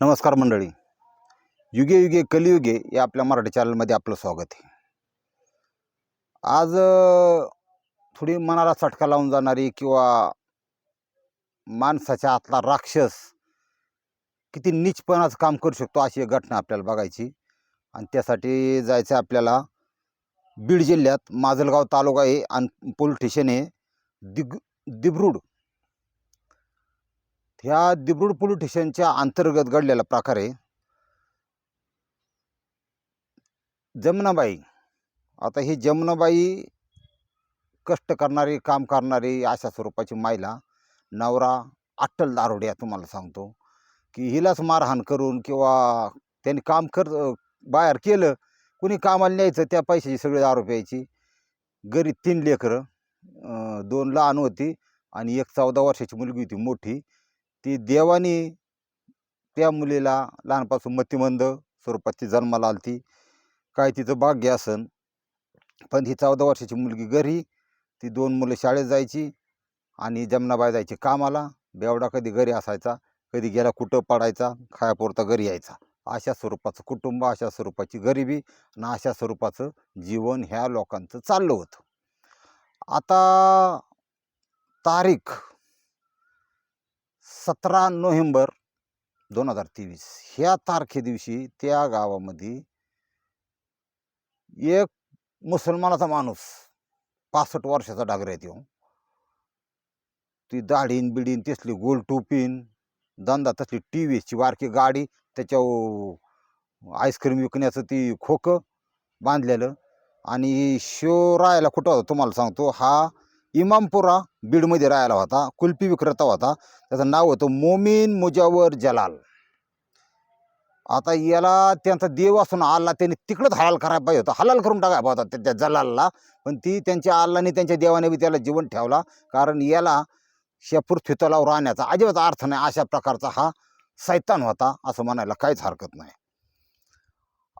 नमस्कार मंडळी. युगे युगे कलियुगे या आपल्या मराठी चॅनलमध्ये आपलं स्वागत आहे. आज थोडी मनाला चटका लावून जाणारी किंवा माणसाच्या आतला राक्षस किती नीचपणाचं काम करू शकतो अशी एक घटना आपल्याला बघायची. आणि त्यासाठी जायचं आहे आपल्याला बीड जिल्ह्यात. माजलगाव तालुका आहे आणि पोलीस स्टेशन आहे दिग दिब्रुड. ह्या दिब्रुड पोलीस स्टेशनच्या अंतर्गत घडलेला प्रकार आहे. जमनाबाई आता ही जमनाबाई कष्ट करणारी काम करणारी अशा स्वरूपाची महिला नवरा अट्टल दारोड्या तुम्हाला सांगतो. की हिलाच मारहाण करून किंवा त्यांनी काम कर बाहेर केलं कुणी कामाला न्यायचं त्या पैशाची सगळी दारू प्यायची. गरीब तीन लेकरं दोन लहान होती आणि एक चौदा वर्षाची मुलगी होती मोठी. ती देवानी त्या मुलीला लहानपासून मतिमंद स्वरूपात ती जन्माला आली ती काय तिचं भाग्य असन. पण ही चौदा वर्षाची मुलगी घरी ती दोन मुलं शाळेत जायची आणि जमनाबाई जायची कामाला. बेवडा कधी घरी असायचा कधी गेला कुठं पडायचा खायापुरता घरी यायचा. अशा स्वरूपाचं कुटुंब अशा स्वरूपाची गरिबी आणि अशा स्वरूपाचं जीवन ह्या लोकांचं चाललं होतं. आता तारीख सतरा नोव्हेंबर दोन हजार तेवीस ह्या तारखे दिवशी त्या गावामध्ये एक मुसलमानाचा माणूस पासष्ट वर्षाचा डागर येतो ती. दाढीन बिडीन तसली गोल टोपीन धंदा तसली टी व्हीची बारकी गाडी त्याच्या आईस्क्रीम विकण्याचं ती खोकं बांधलेलं आणि शो राहायला कुठं होता तुम्हाला सांगतो हा इमामपुरा बीडमध्ये राहायला होता कुल्फी विक्रेता होता. त्याचं नाव होतं मोमीन मुजावर जलाल. आता याला त्यांचा देव असून आल्ला त्यांनी तिकडंच हलाल करायला पाहिजे होता. हलाल करून टाकायला होता त्या- त्या जलालला. पण ती त्यांच्या आल्लाने त्यांच्या देवाने बी त्याला जीवन ठेवला. कारण याला शेपूर पृथ्वीतलावर राहण्याचा अजिबात अर्थ नाही. अशा प्रकारचा हा सैतान होता असं म्हणायला काहीच हरकत नाही.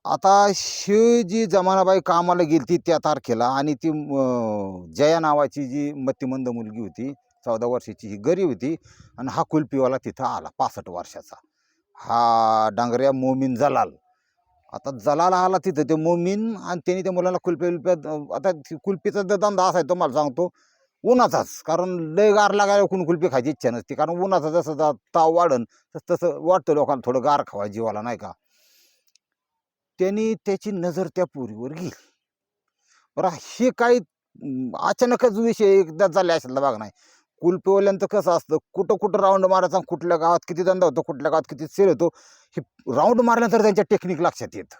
आता ही जी जमानाबाई कामाला गेली ती त्या तारखेला आणि ती जया नावाची जी मतिमंद मुलगी होती चौदा वर्षाची ही गरी होती आणि हा कुल्पीवाला तिथं आला पासष्ट वर्षाचा. हा डांगऱ्या मोमीन जलाल. आता जलाल आला तिथं ते मोमीन आणि त्यांनी त्या मुलाला कुल्फी उल्फ्यात आता ती कुल्फीचा जो धंदा तो मला सांगतो उन्हाचाच. कारण लय गार लागायला कोण कुल्फी खायची इच्छा नसते. कारण उन्हाचा जसं ताव वाढन तसं तसं वाटतं लोकांना थोडं गार खावा जीवाला नाही का? त्यांनी त्याची नजर त्या पोरीवर गेली. बरं हे काही अचानकच विषय एकदा झाले असेल बघ नाही. कुलपेवाल्यांचं कसं असतं कुठं कुठं राऊंड मारायचा कुठल्या गावात किती धंदा होतो कुठल्या गावात किती सेल होतो हे राऊंड मारल्यानंतर त्यांच्या टेक्निक लक्षात येतं.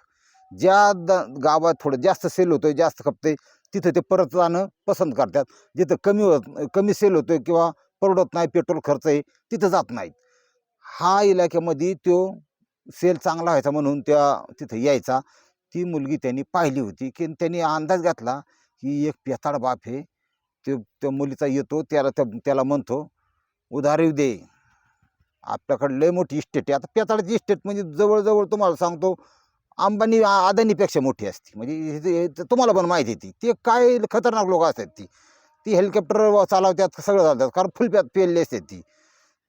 ज्या द गावात थोडं जास्त सेल होतोय जास्त खपते तिथं ते परत जाणं पसंत करतात. जिथं कमी होत कमी सेल होतोय किंवा परवडत नाही पेट्रोल खर्च आहे तिथं जात नाहीत. हा इलाक्यामध्ये तो सेल चांगला व्हायचा म्हणून त्या तिथं यायचा. ती मुलगी त्यांनी पाहिली होती की त्यांनी अंदाज घातला की एक पेताड बाप आहे. ते त्या मुलीचा येतो त्याला त्या त्याला म्हणतो उधारी दे. आपल्याकडे लय मोठी इस्टेट आहे. आता पेताळाची इस्टेट म्हणजे जवळजवळ तुम्हाला सांगतो अंबानी आ- अदानीपेक्षा मोठी असते. म्हणजे तुम्हाला पण माहिती आहे ती. ते काय खतरनाक लोक असतात ती. ती हेलिकॉप्टर चालवतात सगळं चालतात कारण फुल पे पेरली असते ती.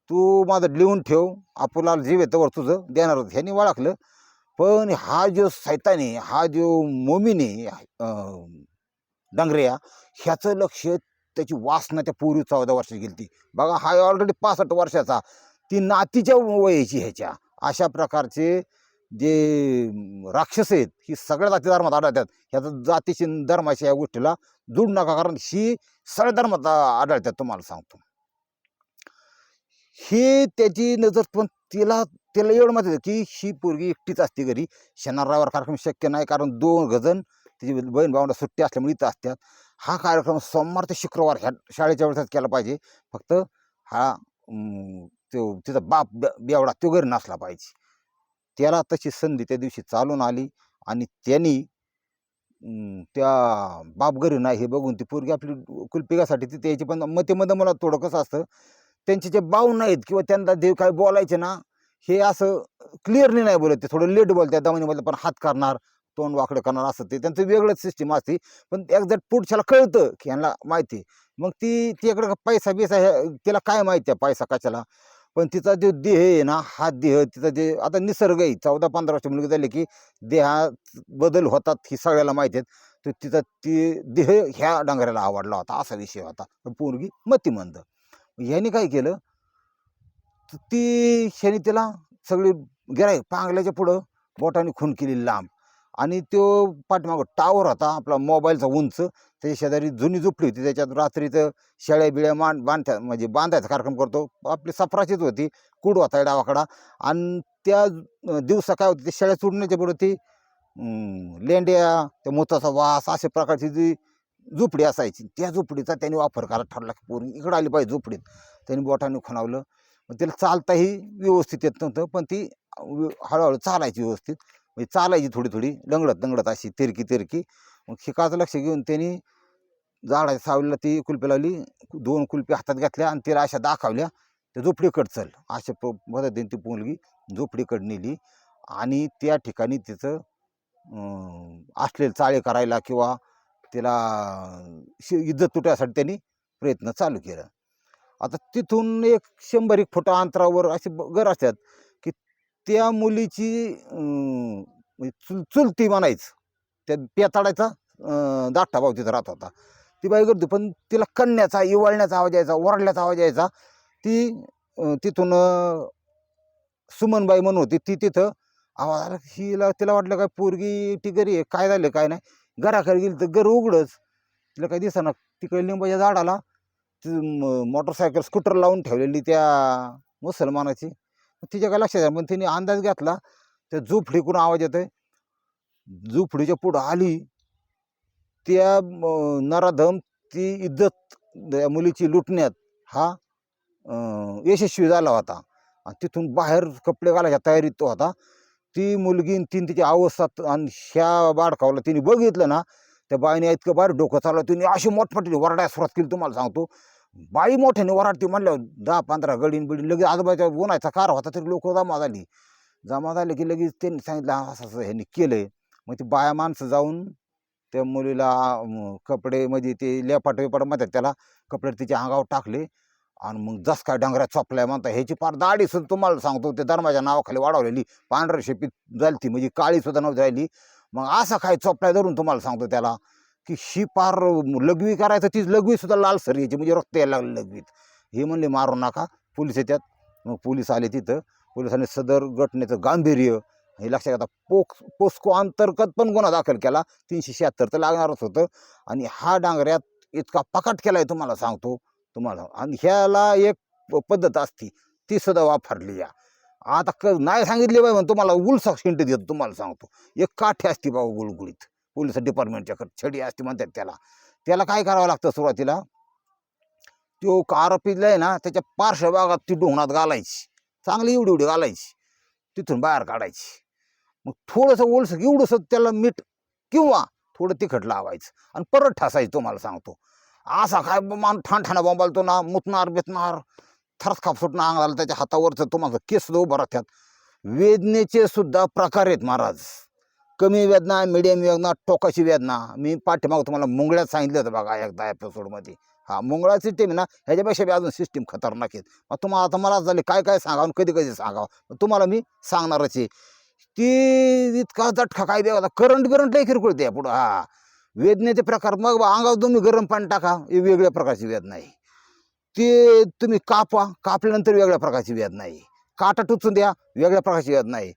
तू माझं लिहून ठेव. आपला जीव येतं वर तुझं. देणार होतं. ह्याने वाळखलं. पण हा जो सैतानी हा जो मोमिनी आहे डांगऱ्या ह्याचं लक्ष त्याची वासना त्या पूर्वी चौदा वर्षाची गेली ती बघा हा ऑलरेडी पासष्ट वर्षाचा. ती नातीच्या वयाची ह्याच्या. अशा प्रकारचे जे राक्षस आहेत ही सगळ्या जाती धर्मात आढळतात. ह्याचा जातीशी धर्माच्या धर्माशी या गोष्टीला जुड नका कारण ही सगळ्या धर्मात आढळतात तुम्हाला सांगतो. हे त्याची नजर पण तिला त्याला एवढं माहिती होतं की ही पोरगी एकटीच असते घरी. शनिवार कार्यक्रम शक्य नाही कारण दोन गजन तिची बहीण भावंडा सुट्टी असल्यामुळे इथं असतात. हा कार्यक्रम सोमवार ते शुक्रवार ह्या शाळेच्या वेळेस केला पाहिजे. फक्त हा तो तिचा बाप बेवडा तो घरी नसला पाहिजे. त्याला तशी संधी त्या दिवशी चालून आली आणि त्यांनी त्या बाप घरी नाही हे बघून ती पोरगी आपली कुलपिकासाठी तिथे यायची पण मतेमध्ये मला थोडं कसं असतं त्यांचे जे बाऊ नाहीत किंवा त्यांना देव काय बोलायचे ना हे असं क्लिअरली नाही बोलत ते. थोडं लेट बोलतात दमाने बोलतात पण हात करणार तोंड वाकडं करणार असं ते. त्यांचं वेगळंच सिस्टीम असते. पण एक्झॅक्ट पुढच्याला कळतं की ह्यांना माहिती आहे. मग ती तिकडं पैसा बिसा हे तिला काय माहिती आहे पैसा कशाला? पण तिचा जो देह आहे ना हा देह तिचा जे आता निसर्ग आहे. चौदा पंधरा वर्ष मुलगी झाली की देहात बदल होतात ही सगळ्याला माहिती आहेत. तर तिचा ती देह ह्या डांगऱ्याला आवडला होता. असा विषय होता. पण पोरगी मतिमंद. याने काय केलं? तर ती शनी त्याला सगळी गिराय पांगल्याच्या पुढं बोटाने खून केली लांब. आणि तो पाठीमागं टावर होता आपला मोबाईलचा उंच. त्याच्या शेजारी जुनी झोपडी होती. त्याच्यात रात्रीचं शेळ्या बिळ्या मान बांधत्या म्हणजे बांधायचा कार्यक्रम करतो. आपली सफराचीच होती. कूड होता डावाकडा. आणि त्या दिवसा काय होती ते शेळ्या चुडण्याच्या पुढं ती लेंड्या त्या मोताचा वास अशा प्रकारची जी झोपडी असायची. त्या झोपडीचा त्यांनी वापर करायला ठरला की पोरी इकडं आली पाहिजे झोपडीत. त्यांनी बोटाने खुणावलं. मग तिला चालताही व्यवस्थित येत नव्हतं पण ती हळूहळू चालायची व्यवस्थित. म्हणजे चालायची थोडी थोडी लंगडत लंगडत अशी तिरकी तिरकी मग शिकाचं लक्ष घेऊन त्यांनी झाडाच्या सावलीला ती कुलपी लावली. दोन कुल्पी हातात घातल्या आणि तिला अशा दाखवल्या. त्या झोपडीकडे चल. अशा पद्धतीने ती मुलगी झोपडीकडे नेली. आणि त्या ठिकाणी तिचं असलेले चाळे करायला किंवा तिला शि- इज्जत तुटायसाठी त्यांनी प्रयत्न चालू केला. आता तिथून एक शंभर एक फुट अंतरावर असे घर असतात की त्या मुलीची म्हणजे चुल चुलती म्हणायचं. त्या पेताडायचा दाटा दाठा भाव तिथं राहत होता. ती बाई करते पण तिला कण्याचा इवळण्याचा आवाज यायचा ओरडण्याचा आवाज यायचा. ती तिथून सुमनबाई म्हणून होती. ती तिथं आवाज हिला तिला वाटलं काय पोरगी टिगरी आहे? काय झालं काय नाही? घराकडे गेली तर घर उघडच. तिला काही दिसना तिकडे लिंबाच्या झाडाला ती मोटरसायकल स्कूटर लावून ठेवलेली त्या मुसलमानाची. तिच्या काय लक्षात आलं पण तिने अंदाज घेतला त्या झोपडीकडून आवाज येतोय. झोपडीच्या पुढं आली. त्या नराधम ती इज्जत त्या मुलीची लुटण्यात हा यशस्वी झाला होता. आणि तिथून बाहेर कपडे घालायच्या तयारीत तो होता. ती मुलगी आणि तीन तिची अवस्था आणि ह्या बाडकावला तिने बघितलं ना त्या बाईने इतकं बाहेर डोकं चालवलं तिने अशी मोठमोठी वरडायला सुरुवात केली तुम्हाला सांगतो. बाई मोठ्याने वराडती म्हणल्यावर दहा पंधरा गडीन बिडीन लगेच आजोबाच्या उन्हाचा कार होता तरी लोक जमा झाली. जमा झाले की लगेच त्यांनी सांगितलं असं असं ह्यांनी केलंय. मग ती बाया माणसं जाऊन त्या मुलीला कपडे म्हणजे ते लेपाट वेपाट म्हणतात त्याला कपडे तिच्या अंगावर टाकले. आणि मग जस काय डांगऱ्या चोपलाय म्हणता ह्याची फार दाढी सुद्धा तुम्हाला सांगतो ते धर्माच्या नावाखाली वाढवलेली पांढऱ्या शेपीत झाली ती म्हणजे काळी सुद्धा नव्हती राहिली. मग असा काय चोपलाय धरून तुम्हाला सांगतो त्याला की शी पार लघवी करायचं तीच लघवी सुद्धा लालसर यायची म्हणजे रक्त यायला लागलं लघवीत. हे म्हणले मारू नका पोलीस येतात मग पोलीस आले तिथं. पोलिसांनी सदर घटनेचं गांभीर्य हे लक्षात घेता पोक पोस्को अंतर्गत पण गुन्हा दाखल केला तीनशे शहात्तर तर लागणारच होतं. आणि हा डांगऱ्यात इतका पकाट आहे तुम्हाला सांगतो तुम्हाला. आणि ह्याला एक प- पद्धत असती. ती सुद्धा वापरली या. आता क नाही सांगितली बाई म्हणून तुम्हाला उलसा शिंट देतो तुम्हाला सांगतो. एक काठी असते बाबा गुळगुळीत. पोलीस डिपार्टमेंटच्या छडी असते म्हणतात त्याला. त्याला काय करावं लागतं सुरुवातीला? तो आरोपीला आहे ना त्याच्या पार्श्वभागात ती डोंगणात घालायची. चांगली एवढी एवढी घालायची. तिथून बाहेर काढायची. मग थोडंसं ओलसं एवढंसं त्याला मीठ किंवा थोडं तिखट लावायचं. आणि परत ठसायचं तुम्हाला सांगतो. असा काय मान ठाण ठाणा बोंबालतो ना मुतणार बितणार थरस खाप सुटणं अंगाला त्याच्या हातावरचं तुम्हाला केस सुद्धा उभं राहतात वेदनेचे सुद्धा प्रकार आहेत महाराज. कमी वेदना मिडियम वेदना टोकाची वेदना. मी पाठीमागं तुम्हाला मुंगळ्यात सांगितलं होतं बघा एकदा एपिसोडमध्ये हा मुंगळा सिस्टीम ना ह्याच्यापेक्षा बी अजून सिस्टीम खतरनाक आहेत. मग तुम्हाला आता मला झाले काय काय सांगावं कधी कधी सांगावं? तुम्हाला मी सांगणारच आहे. ती इतका झटका काय द्यावा करंट बिरंट लई किरकोळ द्या पुढं. हा. वेदनेचे प्रकार. मग बा अंगावर तुम्ही गरम पाणी टाका हे वेगळ्या प्रकारची वेदना आहे. ते तुम्ही कापा कापल्यानंतर वेगळ्या प्रकारची वेदना आहे. काटा टुचून द्या वेगळ्या प्रकारची वेदना आहे.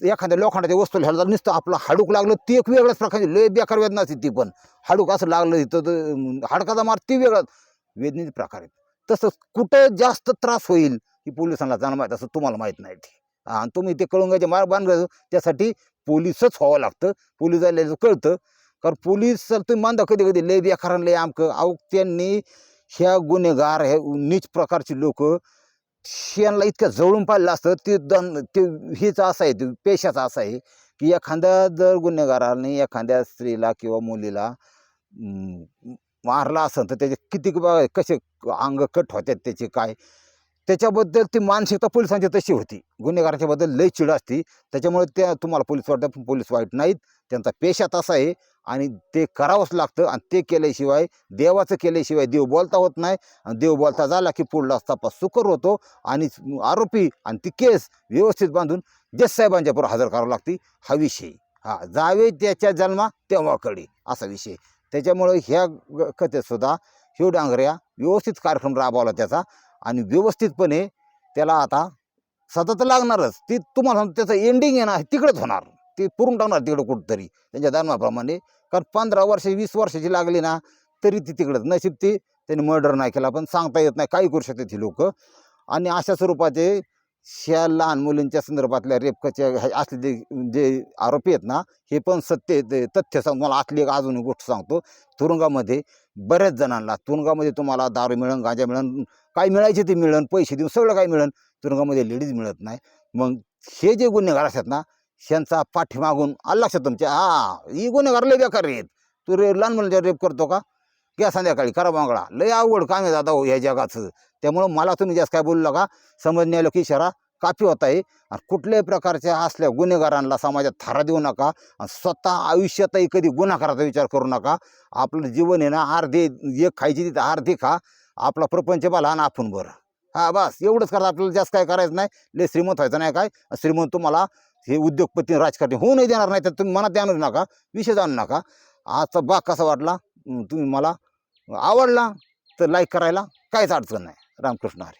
एखाद्या लोखंडाच्या वस्तू ह्याला नुसतं आपलं हाडूक लागलं ती एक वेगळ्याच प्रकारची लय बेकार वेदना असते ती पण. हाडूक असं लागलं तिथं हाडकाचा मार ती वेगळाच. वेदनेचे प्रकार आहेत. तसंच कुठं जास्त त्रास होईल ही पोलिसांना जाणं माहीत असं तुम्हाला माहीत नाही ते. आणि तुम्ही ते कळून घ्यायचे मार्ग बांधलं त्यासाठी पोलिसच व्हावं लागतं. पोलीस आलेलं कळतं. कारण पोलीस तुम्ही मानता कधी कधी लय बेकारान लय आमकं. अहो त्यांनी ह्या गुन्हेगार हे नीच प्रकारची लोक शेणला इतक्या जवळून पाहिलं असतं ते दन ते हेच असं आहे ते पेशाचं असं आहे की एखाद्या जर गुन्हेगाराने एखाद्या स्त्रीला किंवा मुलीला मारला असेल तर त्याचे किती कसे अंग कट होतात त्याचे काय? त्याच्याबद्दल ती मानसिकता पोलिसांची तशी होती. गुन्हेगारांच्या बद्दल चिड असती. त्याच्यामुळे त्या तुम्हाला पोलीस वाटतात पण पोलीस वाईट नाहीत. त्यांचा पेशा तसा आहे. आणि ते करावंच लागतं. आणि ते केल्याशिवाय देवाचं केल्याशिवाय देव बोलता होत नाही. आणि देव बोलता झाला की पुढला तपास सुकर होतो. आणि आरोपी आणि ती केस व्यवस्थित बांधून जज साहेबांच्या पुढे हजर करावं लागते. हा विषय. हा जावे त्याच्या जन्मा तेव्हाकडे असा विषय. त्याच्यामुळे ह्या ग- कथेत डांगऱ्या व्यवस्थित कार्यक्रम राबवला त्याचा. आणि व्यवस्थितपणे त्याला आता सतत तर लागणारच. ती तुम्हाला त्याचं एंडिंग आहे ना तिकडेच होणार. ते पुरून टाकणार तिकडं कुठंतरी. त्यांच्या धर्माप्रमाणे. कारण पंधरा वर्ष वीस वर्षाची लागली ना तरी ती तिकडंच. नशीब ती त्यांनी मर्डर नाही केला पण सांगता येत नाही काही करू शकतात ही लोक. आणि अशा स्वरूपाचे ह्या लहान मुलींच्या संदर्भातल्या रेपकच्या ह्या असले जे जे आरोपी आहेत ना हे पण सत्य ते तथ्य सांग मला असली एक अजून एक गोष्ट सांगतो. तुरुंगामध्ये बऱ्याच जणांना. तुरुंगामध्ये तुम्हाला दारू मिळन गांजा मिळन काय मिळायचे ते मिळन पैसे देऊन सगळं काय मिळन. तुरुंगामध्ये लेडीज मिळत नाही. मग हे जे गुन्हेगार असतात ना ह्यांचा पाठीमागून आलं लक्षात तुमच्या? हा ही गुन्हेगार लय बेकार आहेत. तू रे लहान मुलांच्या रेप करतो का? घ्या संध्याकाळी करा बांगडा. लय अवघड काम आहे दादा हो ह्या जगाचं. त्यामुळं मला तुम्ही जास्त काय बोलू का समजण्या की इशारा काफी होत आहे. आणि कुठल्याही प्रकारच्या असल्या गुन्हेगारांना समाजात थारा देऊ नका आणि स्वतः आयुष्यातही कधी गुन्हा करायचा विचार करू नका. आपलं जीवन आहे ना अर्धे एक खायची तिथं अर्धे खा. आपला प्रपंच बाला आणि आपण बरं. हा बस. एवढंच करा आपल्याला जास्त काय करायचं नाही. ले श्रीमंत व्हायचं नाही काय. श्रीमंत तुम्हाला हे उद्योगपती राजकारणी होऊ नाही देणार नाही तर तुम्ही मनात आणू नका. विषय आणू नका. आजचा बाग कसा वाटला? तुम्ही मला आवडला तर लाईक करायला काहीच अडचण नाही. रामकृष्ण हरी.